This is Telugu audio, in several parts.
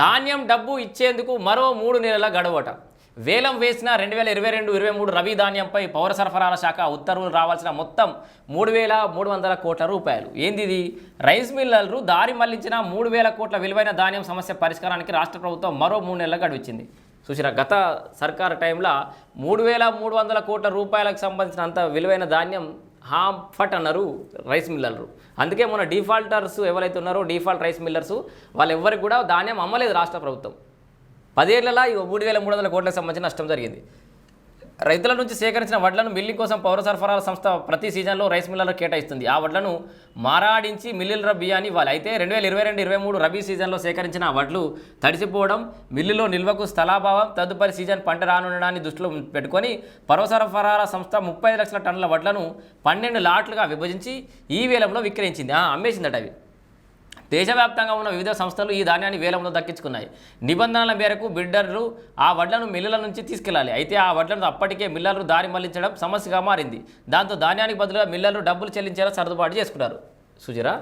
ధాన్యం డబ్బు ఇచ్చేందుకు మరో మూడు నెలల గడవట. వేలం వేసిన రెండు వేల ఇరవై రెండు ఇరవై మూడు రవి ధాన్యంపై పౌర సరఫరాల శాఖ ఉత్తర్వులు రావాల్సిన మొత్తం మూడు వేల మూడు వందల కోట్ల రూపాయలు. ఏంది ఇది? రైస్ మిల్లర్లు దారి మళ్ళించిన మూడు వేల కోట్ల విలువైన ధాన్యం సమస్య పరిష్కారానికి రాష్ట్ర ప్రభుత్వం మరో మూడు నెలల గడువిచ్చింది. చూసిరా గత సర్కారు టైంలో మూడు వేల మూడు వందల కోట్ల రూపాయలకు సంబంధించిన అంత విలువైన ధాన్యం హాఫట్ అన్నారు రైస్ మిల్లర్లు. అందుకే మన డిఫాల్టర్స్ ఎవరైతే ఉన్నారో డిఫాల్ట్ రైస్ మిల్లర్స్ వాళ్ళు ఎవరికి కూడా ధాన్యం అమ్మలేదు రాష్ట్ర ప్రభుత్వం. పదేళ్ళలో ఈ మూడు వేల మూడు వందల కోట్లకు సంబంధించిన నష్టం జరిగింది. రైతుల నుంచి సేకరించిన వడ్లను మిల్లింగ్ కోసం పౌర సరఫరాల సంస్థ ప్రతి సీజన్లో రైస్ మిల్లర్లకు కేటాయిస్తుంది. ఆ వడ్లను మారాడించి మిల్లుల బియ్యాన్ని ఇవ్వాలి. అయితే రెండు వేల ఇరవై రెండు ఇరవై మూడు రబీ సీజన్లో సేకరించిన వడ్లు తడిసిపోవడం మిల్లులో నిల్వకు స్థలాభావం తదుపరి సీజన్ పంట రానుండడాన్ని దృష్టిలో పెట్టుకొని పౌర సరఫరాల సంస్థ ముప్పై లక్షల టన్నుల వడ్లను పన్నెండు లాట్లుగా విభజించి ఈ వేలంలో విక్రయించింది. ఆ, అమ్మేసిందట అవి. దేశవ్యాప్తంగా ఉన్న వివిధ సంస్థలు ఈ ధాన్యాన్ని వేలంలో దక్కించుకున్నాయి. నిబంధనల మేరకు బిడ్డర్లు ఆ వడ్లను మిల్లుల నుంచి తీసుకెళ్ళాలి. అయితే ఆ వడ్లను అప్పటికే మిల్లర్లు దారి మళ్ళించడం సమస్యగా మారింది. దాంతో ధాన్యానికి బదులుగా మిల్లర్లు డబ్బులు చెల్లించేలా సర్దుబాటు చేసుకున్నారు. సుజరా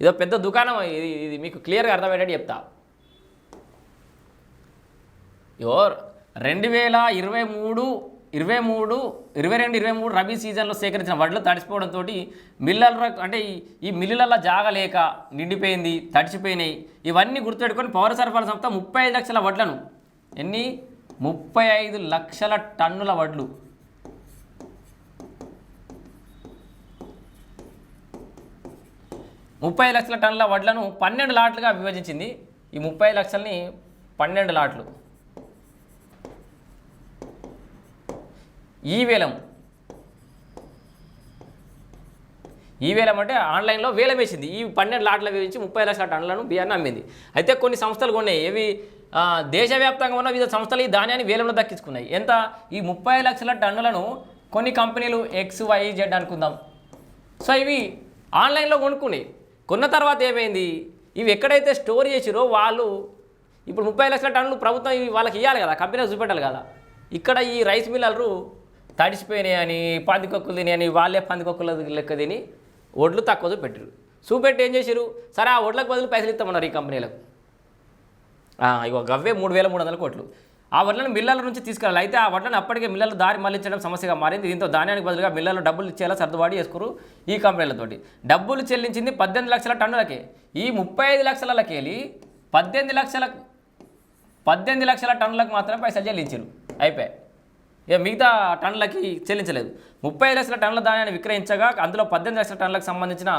ఇదో పెద్ద దుకాణం ఇది ఇది మీకు క్లియర్గా అర్థమయ్యేటట్టు చెప్తా. యో రెండు వేల ఇరవై మూడు ఇరవై మూడు ఇరవై రెండు ఇరవై మూడు రబీ సీజన్లో సేకరించిన వడ్లు తడిసిపోవడంతో మిల్లల అంటే ఈ- మిల్లులలో జాగలేక నిండిపోయింది తడిచిపోయినాయి. ఇవన్నీ గుర్తుపెట్టుకొని పౌర సరఫరా సంస్థ ముప్పై ఐదు లక్షల వడ్లను ఎన్ని? ముప్పై ఐదు లక్షల టన్నుల వడ్లు. ముప్పై లక్షల టన్నుల వడ్లను పన్నెండు లాట్లుగా విభజించింది. ఈ ముప్పై లక్షల్ని పన్నెండు లాట్లు. ఈ వేలం. ఈ వేలం అంటే ఆన్లైన్లో వేలం వేసింది. ఈ పన్నెండు లాట్ల వేయించి ముప్పై లక్షల టన్నులను బియ్యాన్ని అమ్మింది అయితే కొన్ని సంస్థలు కొన్నాయి. ఏవి? దేశవ్యాప్తంగా ఉన్న వివిధ సంస్థలు ఈ ధాన్యాన్ని వేలంలో దక్కించుకున్నాయి. ఎంత? ఈ ముప్పై లక్షల టన్నులను కొన్ని కంపెనీలు ఎక్స్ వై జెడ్ అనుకుందాం. సో ఇవి ఆన్లైన్లో కొనుక్కున్నాయి. కొన్న తర్వాత ఏమైంది? ఇవి ఎక్కడైతే స్టోర్ చేసిరో వాళ్ళు ఇప్పుడు ముప్పై లక్షల టన్నులు ప్రభుత్వం ఇవి వాళ్ళకి ఇవ్వాలి కదా కంపెనీ చూపెట్టాలి కదా. ఇక్కడ ఈ రైస్ మిల్లర్లు తడిసిపోయినాయి అని పందికొక్కులు తినని వాళ్ళే పందికొక్కుల లెక్క తిని వడ్లు తక్కువ పెట్టారు. చూపెట్టి ఏం చేశారు సరే ఆ వడ్లకు బదులు పైసలు ఇస్తామన్నారు ఈ కంపెనీలకు. ఇగో గవ్వే మూడు వేల మూడు వందల కోట్లు. ఆ వడ్లను మిల్లల నుంచి తీసుకెళ్ళాలి అయితే ఆ వడ్లను అప్పటికే మిల్లలు దారి మళ్ళించడం సమస్యగా మారింది. దీంతో ధాన్యానికి బదులుగా మిల్లలు డబ్బులు ఇచ్చేలా సర్దుబాటు చేసుకురు ఈ కంపెనీలతోటి డబ్బులు చెల్లించింది పద్దెనిమిది లక్షల టన్నులకే. ఈ ముప్పై ఐదు లక్షలకెళ్ళి పద్దెనిమిది లక్షల పద్దెనిమిది లక్షల టన్నులకు మాత్రమే పైసలు చెల్లించారు అయిపోయాయి. ఇక మిగతా టన్నులకి చెల్లించలేదు. ముప్పై లక్షల టన్నుల ధాన్యాన్ని విక్రయించగా అందులో పద్దెనిమిది లక్షల టన్నులకు సంబంధించిన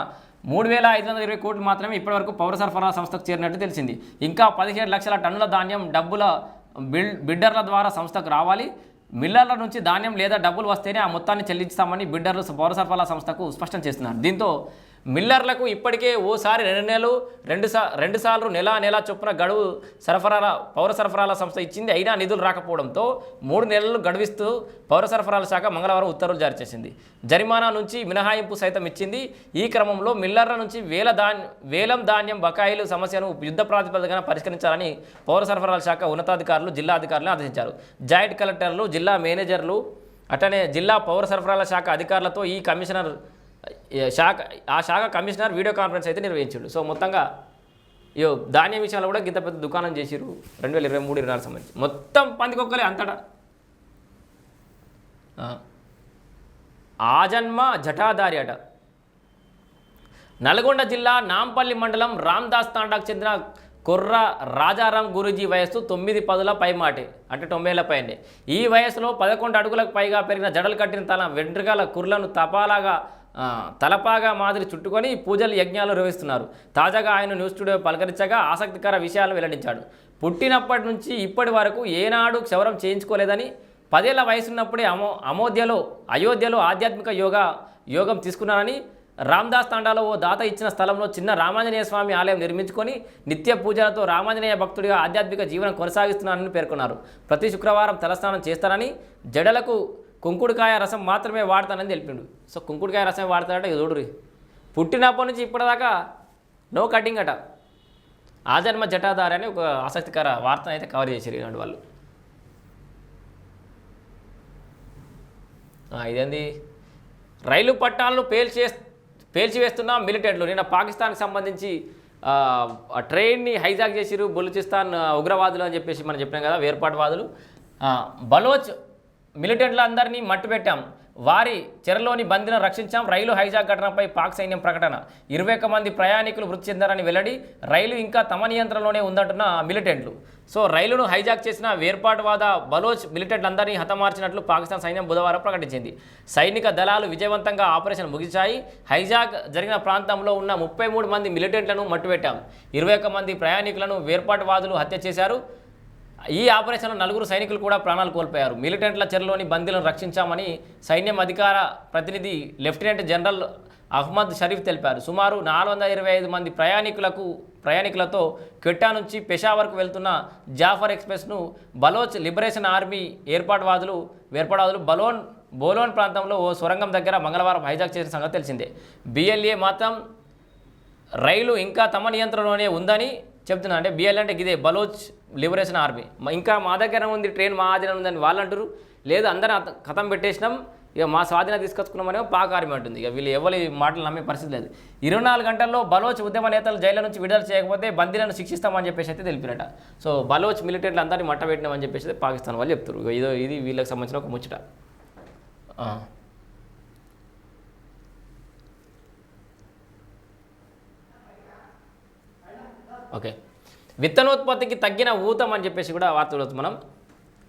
మూడు వేల ఐదు వందల ఇరవై కోట్లు మాత్రమే ఇప్పటివరకు పౌర సరఫరా సంస్థకు చేరినట్టు తెలిసింది. ఇంకా పదిహేడు లక్షల టన్నుల ధాన్యం డబ్బుల బిల్ బిడ్డర్ల ద్వారా సంస్థకు రావాలి. మిల్లర్ల నుంచి ధాన్యం లేదా డబ్బులు వస్తేనే ఆ మొత్తాన్ని చెల్లిస్తామని బిడ్డర్లు పౌర సరఫరా సంస్థకు స్పష్టం చేస్తున్నారు. దీంతో మిల్లర్లకు ఇప్పటికే ఓసారి రెండు నెలలు రెండు సా రెండు సార్లు నెల నెల చొప్పున గడువు సరఫరాల పౌర సరఫరాల సంస్థ ఇచ్చింది. అయినా నిధులు రాకపోవడంతో మూడు నెలలు గడువిస్తూ పౌర సరఫరాల శాఖ మంగళవారం ఉత్తర్వులు జారీ చేసింది. జరిమానా నుంచి మినహాయింపు సైతం ఇచ్చింది. ఈ క్రమంలో మిల్లర్ల నుంచి వేల ధాన్యం వేలం ధాన్యం బకాయిలు సమస్యను యుద్ధ ప్రాతిపదికన పరిష్కరించాలని పౌర సరఫరాల శాఖ ఉన్నతాధికారులు జిల్లా అధికారులను ఆదేశించారు. జాయింట్ కలెక్టర్లు జిల్లా మేనేజర్లు అట్లనే జిల్లా పౌర సరఫరాల శాఖ అధికారులతో ఈ కమిషనర్ శాఖ ఆ శాఖ కమిషనర్ వీడియో కాన్ఫరెన్స్ అయితే నిర్వహించాడు. సో మొత్తంగా ఇయో ధాన్యం విషయంలో కూడా గింత పెద్ద దుకాణం చేసిరు రెండు వేల ఇరవై మూడు ఇరవై నాలుగు సంబంధించి. మొత్తం పందికొక్కలే అంతటా. ఆజన్మ ఆ జటాధారి అట. నల్గొండ జిల్లా నాంపల్లి మండలం రామ్దాస్ తాండాకు చెందిన కుర్ర రాజారాం గురూజీ వయస్సు తొమ్మిది పదుల పైమాటే అంటే తొంభైల పైనే. ఈ వయసులో పదకొండు అడుగులకు పైగా పెరిగిన జడలు కట్టిన తన వెంట్రుకల కుర్లను తపాలాగా తలపాగా మాదిరి చుట్టుకొని పూజలు యజ్ఞాలు నిర్వహిస్తున్నారు. తాజాగా ఆయన న్యూస్ స్టూడియో పలకరించగా ఆసక్తికర విషయాలు వెల్లడించాడు. పుట్టినప్పటి నుంచి ఇప్పటి వరకు ఏనాడు క్షవరం చేయించుకోలేదని పదేళ్ళ వయసున్నప్పుడే అమో అమోధ్యలో అయోధ్యలో ఆధ్యాత్మిక యోగా యోగం తీసుకున్నానని రామ్దాస్ తాండాలో ఓ దాత ఇచ్చిన స్థలంలో చిన్న రామాంజనేయ స్వామి ఆలయం నిర్మించుకొని నిత్య పూజలతో రామాంజనేయ భక్తుడిగా ఆధ్యాత్మిక జీవనం కొనసాగిస్తున్నానని పేర్కొన్నారు. ప్రతి శుక్రవారం తలస్నానం చేస్తానని జడలకు కుంకుడుకాయ రసం మాత్రమే వాడతానని తెలిపిండు. సో కుంకుడుకాయ రసం వాడతాడట ఇది పుట్టినప్పటి నుంచి ఇప్పటిదాకా నో కటింగ్ అట. ఆ జన్మ జటాధారి అని ఒక ఆసక్తికర వార్తను అయితే కవర్ చేశారు ఇలాంటి వాళ్ళు. ఇదేంది? రైలు పట్టాలను పేల్చే పేల్చివేస్తున్న మిలిటెంట్లు. నిన్న పాకిస్తాన్కి సంబంధించి ట్రైన్ని హైజాక్ చేసిరు బలూచిస్తాన్ ఉగ్రవాదులు అని చెప్పేసి మనం చెప్పినాం కదా వేర్పాటువాదులు బలోచ్ మిలిటెంట్ల అందరినీ మట్టుపెట్టాం వారి చెరలోని బందీలను రక్షించాం. రైలు హైజాక్ ఘటనపై పాక్ సైన్యం ప్రకటన. ఇరవై ఒక్క మంది ప్రయాణికులు మృతి చెందారని వెల్లడి రైలు ఇంకా తమ నియంత్రణలోనే ఉందంటున్న మిలిటెంట్లు. సో రైలును హైజాక్ చేసిన వేర్పాటువాద బలోచ్ మిలిటెంట్లందరినీ హతమార్చినట్లు పాకిస్తాన్ సైన్యం బుధవారం ప్రకటించింది. సైనిక దళాలు విజయవంతంగా ఆపరేషన్ ముగించాయి హైజాక్ జరిగిన ప్రాంతంలో ఉన్న ముప్పై మూడు మంది మిలిటెంట్లను మట్టుపెట్టాం ఇరవై మంది ప్రయాణికులను వేర్పాటువాదులు హత్య చేశారు. ఈ ఆపరేషన్లో నలుగురు సైనికులు కూడా ప్రాణాలు కోల్పోయారు. మిలిటెంట్ల చెరలోని బందీలను రక్షించామని సైన్యం అధికార ప్రతినిధి లెఫ్టినెంట్ జనరల్ అహ్మద్ షరీఫ్ తెలిపారు. సుమారు నాలుగు వందల ఇరవై ఐదు మంది ప్రయాణికులకు ప్రయాణికులతో క్వెట్టా నుంచి పెషావర్కు వెళ్తున్న జాఫర్ ఎక్స్ప్రెస్ను బలోచ్ లిబరేషన్ ఆర్మీ ఏర్పాటువాదులు ఏర్పాటువాదులు బలోన్ బోలోన్ ప్రాంతంలో ఓ సొరంగం దగ్గర మంగళవారం హైజాక్ చేసిన సంగతి తెలిసిందే. బిఎల్ఏ మాత్రం రైలు ఇంకా తమ నియంత్రణలోనే ఉందని చెప్తున్నా అంటే బిఎల్ అంటే ఇదే బలోచ్ లిబరేషన్ ఆర్మీ. ఇంకా మా దగ్గర ఉంది ట్రైన్ మా ఆధీనం ఉందని వాళ్ళు అంటారు లేదు అందరం అత- కథం పెట్టేసినాం ఇక మా స్వాధీనం తీసుకొచ్చుకున్నామనేమో పాక్ ఆర్మీ అంటుంది. ఇక వీళ్ళు ఎవరి మాటలు నమ్మే పరిస్థితి లేదు. ఇరవై నాలుగు గంటల్లో బలోచ్ ఉద్యమ నేతలు జైలు నుంచి విడుదల చేయకపోతే బందీలను శిక్షిస్తామని చెప్పేసి అయితే తెలిపినట. సో బలోచ్ మిలిటరీలు అందరినీ మట్ట పెట్టినామని చెప్పేసి పాకిస్తాన్ వాళ్ళు చెప్తారు ఇదో ఇది వీళ్ళకి సంబంధించిన ఒక ముచ్చట. ఓకే. విత్తనోత్పత్తికి తగ్గిన ఊతం అని చెప్పేసి కూడా వార్త చూడవచ్చు మనం.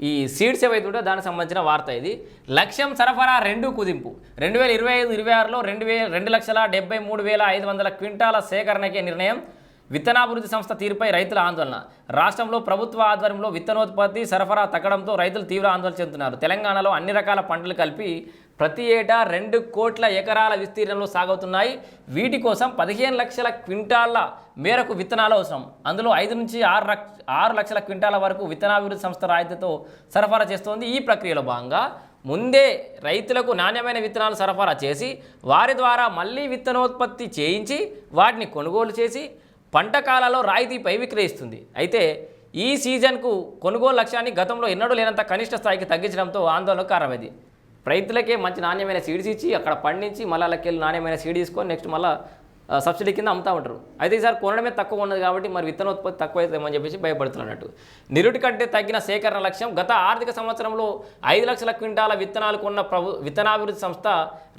ఈ సీడ్స్ ఏవైతే ఉంటే దానికి సంబంధించిన వార్త ఇది. లక్ష్యం సరఫరా రెండు కుదింపు. రెండు వేల ఇరవై ఐదు ఇరవై ఆరులో రెండు వేల రెండు లక్షల డెబ్బై మూడు వేల ఐదు వందల క్వింటాల సేకరణకే నిర్ణయం. విత్తనాభివృద్ధి సంస్థ తీరుపై రైతుల ఆందోళన. రాష్ట్రంలో ప్రభుత్వ ఆధ్వర్యంలో విత్తనోత్పత్తి సరఫరా తగ్గడంతో రైతులు తీవ్ర ఆందోళన చెందుతున్నారు. తెలంగాణలో అన్ని రకాల పంటలు కలిపి ప్రతి ఏటా రెండు కోట్ల ఎకరాల విస్తీర్ణంలో సాగుతున్నాయి. వీటి కోసం పదిహేను లక్షల క్వింటాల మేరకు విత్తనాలు అవసరం. అందులో ఐదు నుంచి ఆరు లక్ష ఆరు లక్షల క్వింటాల వరకు విత్తనాభివృద్ధి సంస్థ రాయితీతో సరఫరా చేస్తోంది. ఈ ప్రక్రియలో భాగంగా ముందే రైతులకు నాణ్యమైన విత్తనాలు సరఫరా చేసి వారి ద్వారా మళ్ళీ విత్తనోత్పత్తి చేయించి వాటిని కొనుగోలు చేసి పంట కాలాల్లో రాయితీపై విక్రయిస్తుంది. అయితే ఈ సీజన్కు కొనుగోలు లక్ష్యాన్ని గతంలో ఎన్నడూ లేనంత కనిష్ట స్థాయికి తగ్గించడంతో ఆందోళనకు కారణమైంది. రైతులకే మంచి నాణ్యమైన సీడ్స్ ఇచ్చి అక్కడ పండించి మళ్ళీ వాళ్ళకి నాణ్యమైన సీడ్ తీసుకొని నెక్స్ట్ మళ్ళీ సబ్సిడీ కింద అమ్ముతా ఉంటారు. అయితే ఈసారి కొనడమే తక్కువ ఉన్నది కాబట్టి మరి విత్తనోత్పత్తి తక్కువ అవుతుందని చెప్పేసి భయపడుతున్నట్టు. నిరుటి కంటే తగ్గిన సేకరణ లక్ష్యం గత ఆర్థిక సంవత్సరంలో ఐదు లక్షల క్వింటాల విత్తనాలు కొన్న ప్రభు విత్తనాభివృద్ధి సంస్థ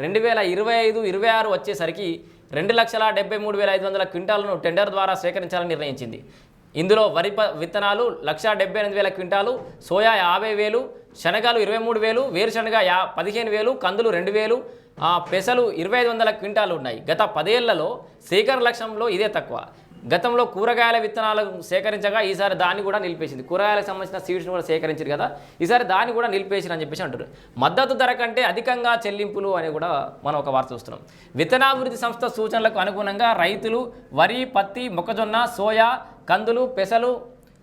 రెండు వేల ఇరవై ఐదు ఇరవై ఆరు వచ్చేసరికి రెండు లక్షల డెబ్బై మూడు వేల ఐదు వందల క్వింటాలను టెండర్ ద్వారా సేకరించాలని నిర్ణయించింది. ఇందులో వరి ప విత్తనాలు లక్ష డెబ్బై ఎనిమిది వేల క్వింటాలు సోయా యాభై వేలు శనగలు ఇరవై మూడు వేలు వేరుశనగ యా పదిహేను వేలు కందులు రెండు వేలు ఆ, పెసలు ఇరవై ఐదు వందల క్వింటాలు ఉన్నాయి. గత పదేళ్ళలో సేకరణ లక్ష్యంలో ఇదే తక్కువ. గతంలో కూరగాయల విత్తనాలు సేకరించగా ఈసారి దాన్ని కూడా నిలిపేసింది. కూరగాయలకు సంబంధించిన సీడ్స్ని కూడా సేకరించారు కదా. ఈసారి దాన్ని కూడా నిలిపేసింది అని చెప్పేసి అంటారు మద్దతు ధర కంటే అధికంగా చెల్లింపులు అని కూడా మనం ఒక వార్త చూస్తున్నాం. విత్తనాభివృద్ధి సంస్థ సూచనలకు అనుగుణంగా రైతులు వరి పత్తి మొక్కజొన్న సోయా కందులు పెసలు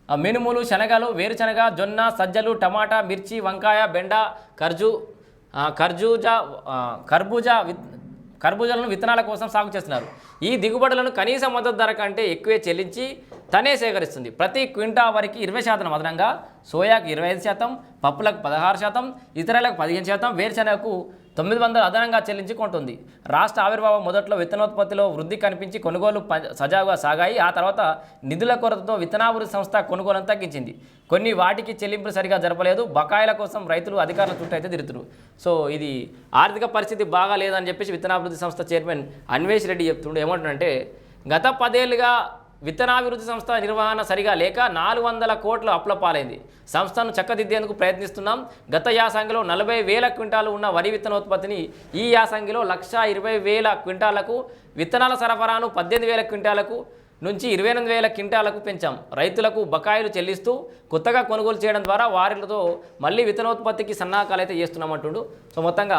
మినుములు శనగలు వేరుశనగ జొన్న సజ్జలు టమాటా మిర్చి వంకాయ బెండ ఖర్జు ఆ, ఖర్జూజా కర్బూజా విత్ కర్బూజాలను విత్తనాల కోసం సాగు చేస్తున్నారు. ఈ దిగుబడులను కనీస మద్దతు ధర కంటే ఎక్కువే చెల్లించి తనే సేకరిస్తుంది. ప్రతి క్వింటా వరకు ఇరవై శాతం అదనంగా సోయాకు ఇరవై ఐదు శాతం పప్పులకు పదహారు శాతం ఇతరులకు పదిహేను శాతం వేరుశనగకు తొమ్మిది వందలు అదనంగా చెల్లించి కొంటుంది రాష్ట్ర ఆవిర్భావం మొదట్లో విత్తనోత్పత్తిలో వృద్ధి కనిపించి కొనుగోలు ప- సజావుగా సాగాయి. ఆ తర్వాత నిధుల కొరతతో విత్తనాభివృద్ధి సంస్థ కొనుగోలను తగ్గించింది. కొన్ని వాటికి చెల్లింపులు సరిగా జరపలేదు. బకాయిల కోసం రైతులు అధికారుల చుట్టూ అయితే తిరుగుతున్నారు. సో ఇది ఆర్థిక పరిస్థితి బాగా లేదని చెప్పేసి విత్తనాభివృద్ధి సంస్థ చైర్మన్ అన్వేష్ రెడ్డి చెప్తుండే. ఏమంటున్నాడంటే గత పదేళ్ళుగా విత్తనాభివృద్ధి సంస్థ నిర్వహణ సరిగా లేక నాలుగు వందల కోట్లు అప్ల పాలైంది. సంస్థను చక్కదిద్దేందుకు ప్రయత్నిస్తున్నాం. గత యాసంగిలో నలభై వేల క్వింటాలు ఉన్న వరి విత్తనోత్పత్తిని ఈ యాసంగిలో లక్ష ఇరవై వేల క్వింటాలకు విత్తనాల సరఫరాను పద్దెనిమిది వేల క్వింటాలకు నుంచి ఇరవై ఎనిమిది వేల క్వింటాలకు పెంచాం. రైతులకు బకాయిలు చెల్లిస్తూ కొత్తగా కొనుగోలు చేయడం ద్వారా వారితో మళ్ళీ విత్తనోత్పత్తికి సన్నాహకాలు అయితే చేస్తున్నామంటుండు సో మొత్తంగా